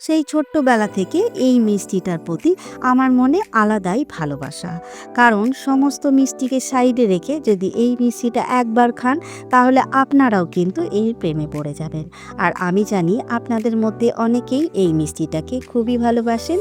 সেই ছোট্টবেলা থেকে এই মিষ্টিটার প্রতি আমার মনে আলাদাই ভালোবাসা। কারণ সমস্ত মিষ্টিকে সাইডে রেখে যদি এই মিষ্টিটা একবার খান, তাহলে আপনারাও কিন্তু এর প্রেমে পড়ে যাবেন। আর আমি জানি আপনাদের মধ্যে অনেকেই এই মিষ্টিটাকে খুবই ভালোবাসেন।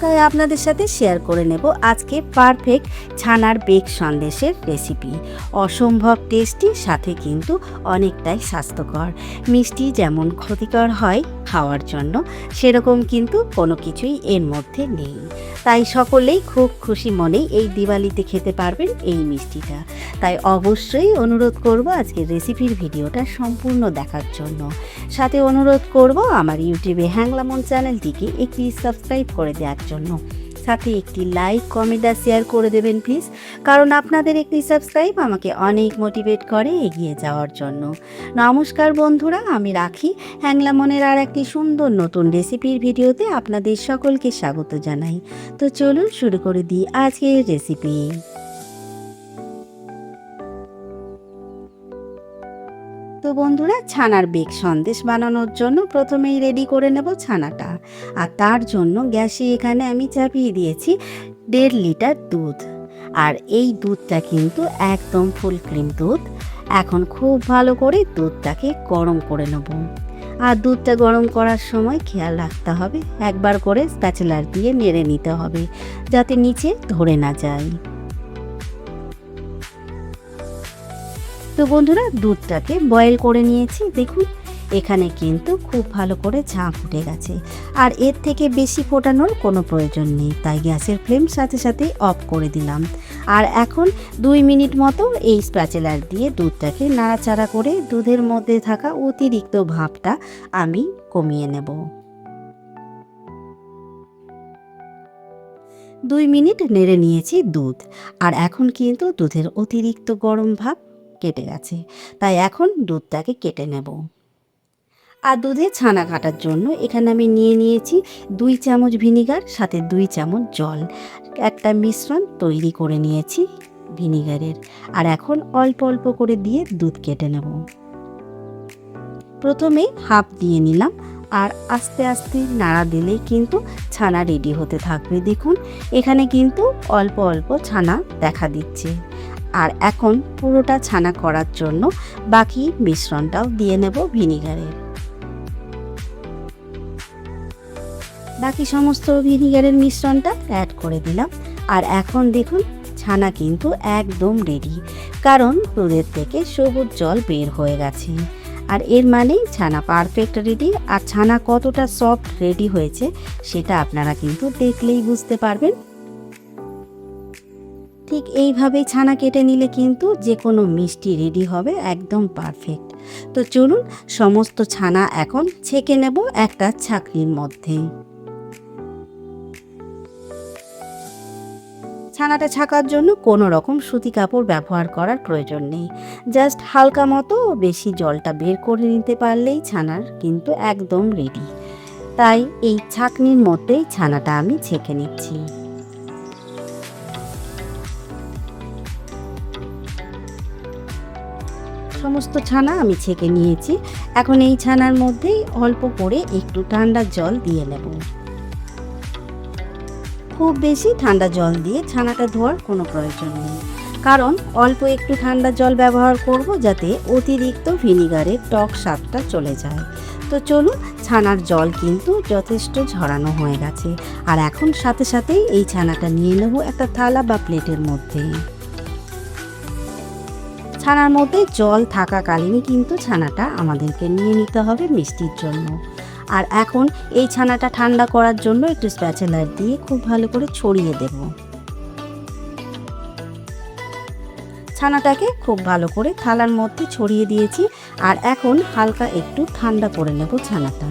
তাই আপনাদের সাথে শেয়ার করে নেব আজকে পারফেক্ট ছানার বেক সন্দেশের রেসিপি। অসম্ভব টেস্টি, সাথে কিন্তু অনেকটাই স্বাস্থ্যকর। মিষ্টি যেমন ক্ষতিকর হয় খাওয়ার জন্য, সেরকম কিন্তু কোনো কিছুই এর মধ্যে নেই। তাই সকলেই খুব খুশি মনে এই দিওয়ালিতে খেতে পারবেন এই মিষ্টিটা। তাই অবশ্যই অনুরোধ করব আজকের রেসিপির ভিডিওটা সম্পূর্ণ দেখার জন্য। সাথে অনুরোধ করব আমার ইউটিউবে হ্যাংলামন চ্যানেলটিকে একটি সাবস্ক্রাইব করে দেওয়ার জন্য। সাথে একটি লাইক, কমেন্ট আর শেয়ার করে দেবেন প্লিজ কারণ আপনাদের একটি সাবস্ক্রাইব আমাকে অনেক মোটিভেট করে এগিয়ে যাওয়ার জন্য। নমস্কার বন্ধুরা, আমি রাখি। হ্যাংলা মনের আর একটি সুন্দর নতুন রেসিপির ভিডিওতে আপনাদের সকলকে স্বাগত জানাই। তো চলুন শুরু করে দিই আজকের রেসিপি বন্ধুরা, ছানার বেগ সন্দেশ বানানোর জন্য প্রথমেই রেডি করে নেব ছানাটা। আর তার জন্য গ্যাসে এখানে আমি চাপিয়ে দিয়েছি দেড় লিটার দুধ। আর এই দুধটা কিন্তু একদম ফুল ক্রিম দুধ। এখন খুব ভালো করে দুধটাকে গরম করে নেব। আর দুধটা গরম করার সময় খেয়াল রাখতে হবে, একবার করে স্প্যাচেলার দিয়ে নেড়ে নিতে হবে, যাতে নিচে ধরে না যায়। তো বন্ধুরা, দুধটাকে বয়েল করে নিয়েছি। দেখুন, এখানে কিন্তু খুব ভালো করে ঝাঁক উঠে গেছে। আর এর থেকে বেশি ফোটানোর কোনো প্রয়োজন নেই। তাই গ্যাসের ফ্লেম সাথে সাথেই অফ করে দিলাম। আর এখন দুই মিনিট মতো এই স্প্যাচেলার দিয়ে দুধটাকে নাড়াচাড়া করে দুধের মধ্যে থাকা অতিরিক্ত ভাবটা আমি কমিয়ে নেব। দুই মিনিট নেড়ে নিয়েছি দুধ। আর এখন কিন্তু দুধের অতিরিক্ত গরম ভাব কেটে গেছে, তাই এখন দুধটাকে কেটে নেব। আর দুধে ছানা কাটার জন্য এখানে আমি নিয়ে নিয়েছি দুই চামচ ভিনিগার, সাথে দুই চামচ জল। একটা মিশ্রণ তৈরি করে নিয়েছি ভিনিগারের, আর এখন অল্প অল্প করে দিয়ে দুধ কেটে নেব। প্রথমে হাফ দিয়ে নিলাম, আর আস্তে আস্তে নাড়া দিলেই কিন্তু ছানা রেডি হতে থাকবে। দেখুন, এখানে কিন্তু অল্প অল্প ছানা দেখা দিচ্ছে। আর এখন পুরোটা ছানা করার জন্য বাকি মিশ্রণটাও দিয়ে নেব ভিনিগারের বাকি সমস্ত ভিনিগারের মিশ্রণটা অ্যাড করে দিলাম। আর এখন দেখুন, ছানা কিন্তু একদম রেডি কারণ দুধের থেকে সবুজ জল বের হয়ে গেছে। আর এর মানেই ছানা পারফেক্ট রেডি আর ছানা কতটা সফট রেডি হয়েছে, সেটা আপনারা কিন্তু দেখলেই বুঝতে পারবেন। ঠিক এইভাবেই ছানা কেটে নিলে কিন্তু যে কোনো মিষ্টি রেডি হবে একদম পারফেক্ট। তো চলুন সমস্ত ছানা এখন ছেঁকে নেব একটা ছাকনির মধ্যে। ছানাটা ছাকার জন্য কোনো রকম সুতি কাপড় ব্যবহার করার প্রয়োজন নেই। জাস্ট হালকা মতো বেশি জলটা বের করে নিতে পারলেই ছানার কিন্তু একদম রেডি। তাই এই ছাকনির মধ্যেই ছানাটা আমি ছেঁকে নিচ্ছি। সমস্ত ছানা আমি ছেঁকে নিয়েছি। এখন এই ছানার মধ্যেই অল্প করে একটু ঠান্ডা জল দিয়ে নেব। খুব বেশি ঠান্ডা জল দিয়ে ছানাটা ধোয়ার কোনো প্রয়োজন নেই। কারণ অল্প একটু ঠান্ডা জল ব্যবহার করব যাতে অতিরিক্ত ভিনিগারের টক স্বাদটা চলে যায়। তো চলুন, ছানার জল কিন্তু যথেষ্ট ঝরানো হয়ে গেছে। আর এখন সাথে সাথেই এই ছানাটা নিয়ে নেব একটা থালা বা প্লেটের মধ্যে ছানার মধ্যে জল থাকাকালীনই কিন্তু ছানাটা আমাদেরকে নিয়ে নিতে হবে মিষ্টির জন্য। আর এখন এই ছানাটা ঠান্ডা করার জন্য একটু স্প্যাচেলার দিয়ে খুব ভালো করে ছড়িয়ে দেব। ছানাটাকে খুব ভালো করে থালার মধ্যে ছড়িয়ে দিয়েছি আর এখন হালকা একটু ঠান্ডা করে নেব ছানাটা।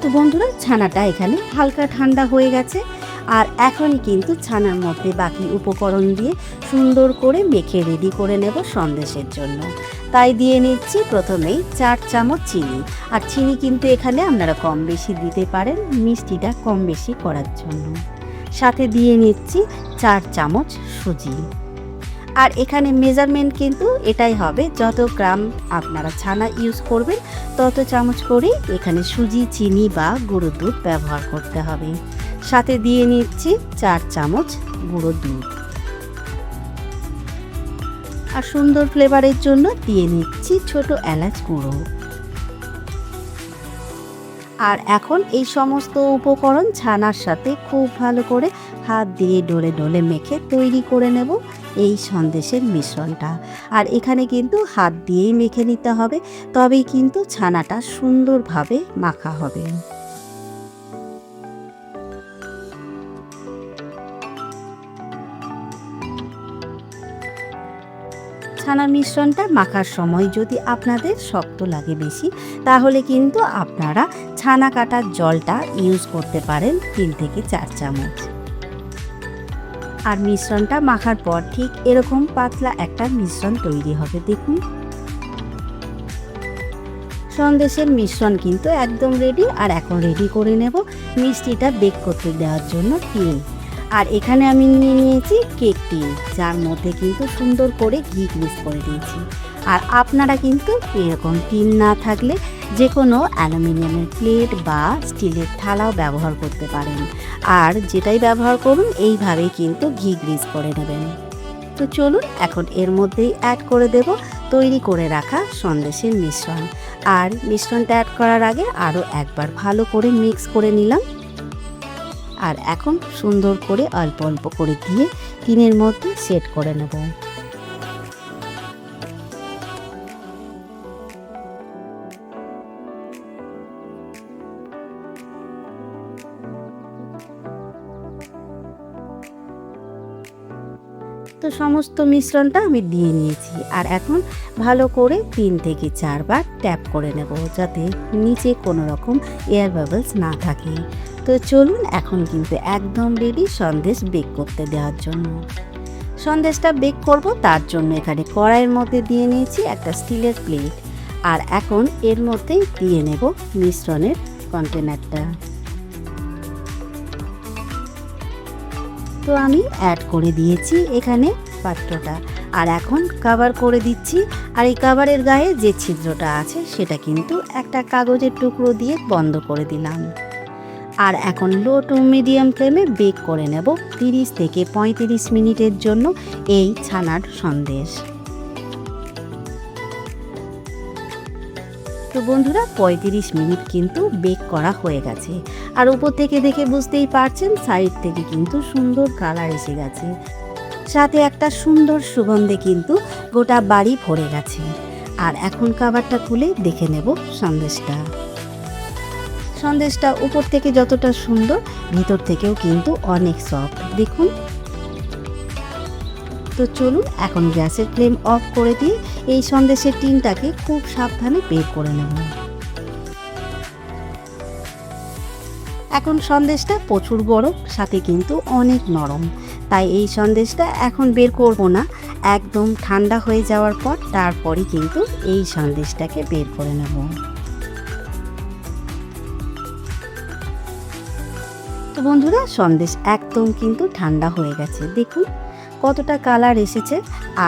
তো বন্ধুরা, ছানাটা এখানে হালকা ঠান্ডা হয়ে গেছে। আর এখনই কিন্তু ছানার মধ্যে বাকি উপকরণ দিয়ে সুন্দর করে মেখে রেডি করে নেব সন্দেশের জন্য। তাই দিয়ে নিচ্ছি প্রথমেই চার চামচ চিনি। আর চিনি কিন্তু এখানে আপনারা কম বেশি দিতে পারেন, মিষ্টিটা কম বেশি করার জন্য। সাথে দিয়ে নিচ্ছি চার চামচ সুজি। আর এখানে মেজারমেন্ট কিন্তু এটাই হবে, যত গ্রাম আপনারা ছানা ইউজ করবেন, তত চামচ করেই এখানে সুজি, চিনি বা গুঁড়ো দুধ ব্যবহার করতে হবে। সাথে দিয়ে নিচ্ছি চার চামচ গুঁড়ো দুধ। আর সুন্দর ফ্লেভারের জন্য দিয়ে নিচ্ছি ছোট এলাচ গুঁড়ো। আর এখন এই সমস্ত উপকরণ ছানার সাথে খুব ভালো করে হাত দিয়ে ডলে ডলে মেখে তৈরি করে নেব এই সন্দেশের মিশ্রণটা। আর এখানে কিন্তু হাত দিয়েই মেখে নিতে হবে, তবেই কিন্তু ছানাটা সুন্দরভাবে মাখা হবে। ছানার মিশ্রণটা মাখার সময় যদি আপনাদের শক্ত লাগে বেশি, তাহলে কিন্তু আপনারা ছানা কাটার জলটা ইউজ করতে পারেন তিন থেকে চার চামচ। আর মিশ্রণটা মাখার পর ঠিক এরকম পাতলা একটা মিশ্রণ তৈরি হবে, দেখুন। সন্দেশের মিশ্রণ কিন্তু একদম রেডি আর এখন রেডি করে নেব মিষ্টিটা বেক করতে দেওয়ার জন্য টিন আর এখানে আমি নিয়ে নিয়েছি কেক টিন যার মধ্যে কিন্তু সুন্দর করে ঘি গ্রিস করে দিয়েছি। আর আপনারা কিন্তু এরকম টিন না থাকলে যে কোনো অ্যালুমিনিয়ামের প্লেট বা স্টিলের থালাও ব্যবহার করতে পারেন। আর যেটাই ব্যবহার করুন, এইভাবেই কিন্তু ঘি গ্রিস করে নেবেন। তো চলুন, এখন এর মধ্যেই অ্যাড করে দেব তৈরি করে রাখা সন্দেশের মিশ্রণ। আর মিশ্রণটা অ্যাড করার আগে আরও একবার ভালো করে মিক্স করে নিলাম। আর এখন সুন্দর করে অল্প অল্প করে দিয়ে টিনের মধ্যে সেট করে নেব। তো সমস্ত মিশ্রণটা আমি দিয়ে নিয়েছি আর এখন ভালো করে তিন থেকে চারবার ট্যাপ করে নেব যাতে নিচে কোনো রকম এয়ার বাবলস না থাকে। তো চলুন এখন কিন্তু একদম রেডি সন্দেশ বেক করতে দেওয়ার জন্য। সন্দেশটা বেক করব, তার জন্য এখানে কড়াইয়ের মধ্যে দিয়ে নিয়েছি একটা স্টিলের প্লেট আর এখন এর মধ্যে দিয়ে নেব মিশ্রণের কন্টেনারটা তো আমি অ্যাড করে দিয়েছি এখানে পাত্রটা। আর এখন কাভার করে দিচ্ছি। আর এই কাভারের গায়ে যে ছিদ্রটা আছে, সেটা কিন্তু একটা কাগজের টুকরো দিয়ে বন্ধ করে দিলাম। আর এখন লো টু মিডিয়াম ফ্লেমে বেক করে নেব তিরিশ থেকে পঁয়ত্রিশ মিনিটের জন্য এই ছানার সন্দেশ। তো বন্ধুরা, পঁয়ত্রিশ মিনিট কিন্তু বেক করা হয়ে গেছে। আর উপর থেকে দেখে বুঝতেই পারছেন সাইড থেকে কিন্তু সুন্দর কালার এসে গেছে। সাথে একটা সুন্দর সুগন্ধে কিন্তু গোটা বাড়ি ভরে গেছে। আর এখন খাবারটা খুলে দেখে নেব সন্দেশটা। সন্দেশটা উপর থেকে যতটা সুন্দর, ভিতর থেকেও কিন্তু অনেক সফট দেখুন। তো চলুন, এখন গ্যাসের ফ্লেম অফ করে দিয়ে এই সন্দেশের টিনটাকে খুব সাবধানে বের করে নেব। এখন সন্দেশটা প্রচুর গরম, সাথে কিন্তু অনেক নরম। তাই এই সন্দেশটা এখন বের করব না। একদম ঠান্ডা হয়ে যাওয়ার পর তারপরে কিন্তু এই সন্দেশটাকে বের করে নেব। তো বন্ধুরা, সন্দেশ একদম কিন্তু ঠান্ডা হয়ে গেছে। দেখুন কতটা কালার এসেছে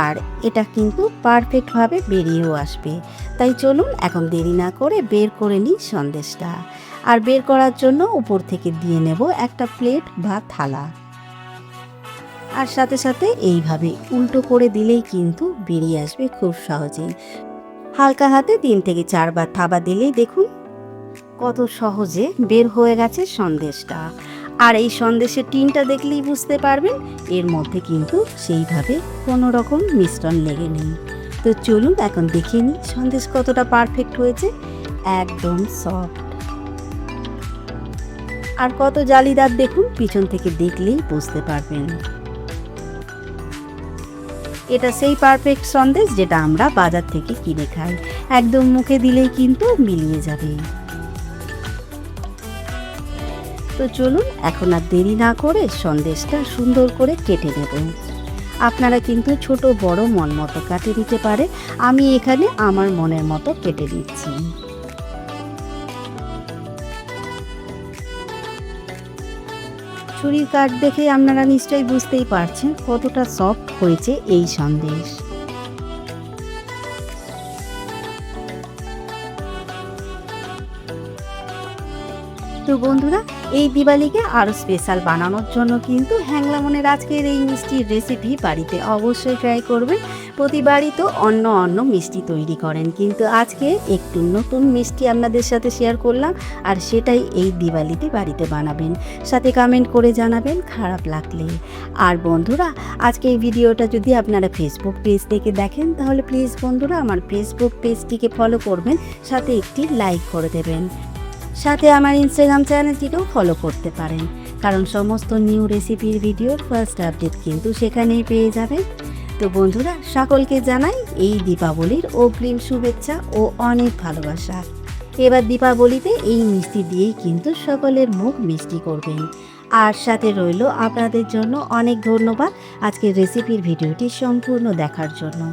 আর এটা কিন্তু পারফেক্টভাবে বেরিয়েও আসবে। তাই চলুন এখন দেরি না করে বের করে নিই সন্দেশটা। আর বের করার জন্য উপর থেকে দিয়ে নেব একটা প্লেট বা থালা। আর সাথে সাথে এইভাবে উল্টো করে দিলেই কিন্তু বেরিয়ে আসবে খুব সহজেই। হালকা হাতে তিন থেকে চারবার থাবা দিলেই দেখুন কত সহজে বের হয়ে গেছে সন্দেশটা। আর এই সন্দেশের টিনটা দেখলেই বুঝতে পারবেন, এর মধ্যে কিন্তু সেইভাবে কোনো রকম মিশ্রণ লেগে নেই। তো চলুন এখন দেখে নিই সন্দেশ কতটা পারফেক্ট হয়েছে। একদম সফট আর কত জালিদার দেখুন, পিছন থেকে দেখলেই বুঝতে পারবেন। এটা সেই পারফেক্ট সন্দেশ যেটা আমরা বাজার থেকে কিনে খাই। একদম মুখে দিলেই কিন্তু মিলিয়ে যাবে। তো চলুন এখন আর দেরি না করে সন্দেশটা সুন্দর করে কেটে নেব। আপনারা কিন্তু ছোট বড় মন মতো কাটে দিতে পারে। আমি এখানে আমার মনের মতো কেটে দিচ্ছি ছুরির কাঠ দেখে আপনারা নিশ্চয়ই বুঝতেই পারছেন কতটা সফট হয়েছে এই সন্দেশ। তো বন্ধুরা এই দিওয়ালিকে আরও স্পেশাল বানানোর জন্য কিন্তু হ্যাংলামনের আজকের এই মিষ্টির রেসিপি বাড়িতে অবশ্যই ট্রাই করবেন। প্রতিবারই তো অন্য অন্য মিষ্টি তৈরি করেন, কিন্তু আজকে একটু নতুন মিষ্টি আপনাদের সাথে শেয়ার করলাম আর সেটাই এই দিওয়ালিতে বাড়িতে বানাবেন। সাথে কমেন্ট করে জানাবেন খারাপ লাগলে। আর বন্ধুরা, আজকে এই ভিডিওটা যদি আপনারা ফেসবুক পেজ থেকে দেখেন, তাহলে প্লিজ বন্ধুরা আমার ফেসবুক পেজটিকে ফলো করবেন, সাথে একটি লাইক করে দেবেন। সাথে আমার ইনস্টাগ্রাম চ্যানেলটিকেও ফলো করতে পারেন। কারণ সমস্ত নিউ রেসিপির ভিডিওর ফার্স্ট আপডেট কিন্তু সেখানেই পেয়ে যাবেন। তো বন্ধুরা, সকলকে জানাই এই দীপাবলির অগ্রিম শুভেচ্ছা ও অনেক ভালোবাসা। এবার দীপাবলিতে এই মিষ্টি দিয়েই কিন্তু সকলের মুখ মিষ্টি করবেন। আর সাথে রইল আপনাদের জন্য অনেক ধন্যবাদ আজকের রেসিপির ভিডিওটি সম্পূর্ণ দেখার জন্য।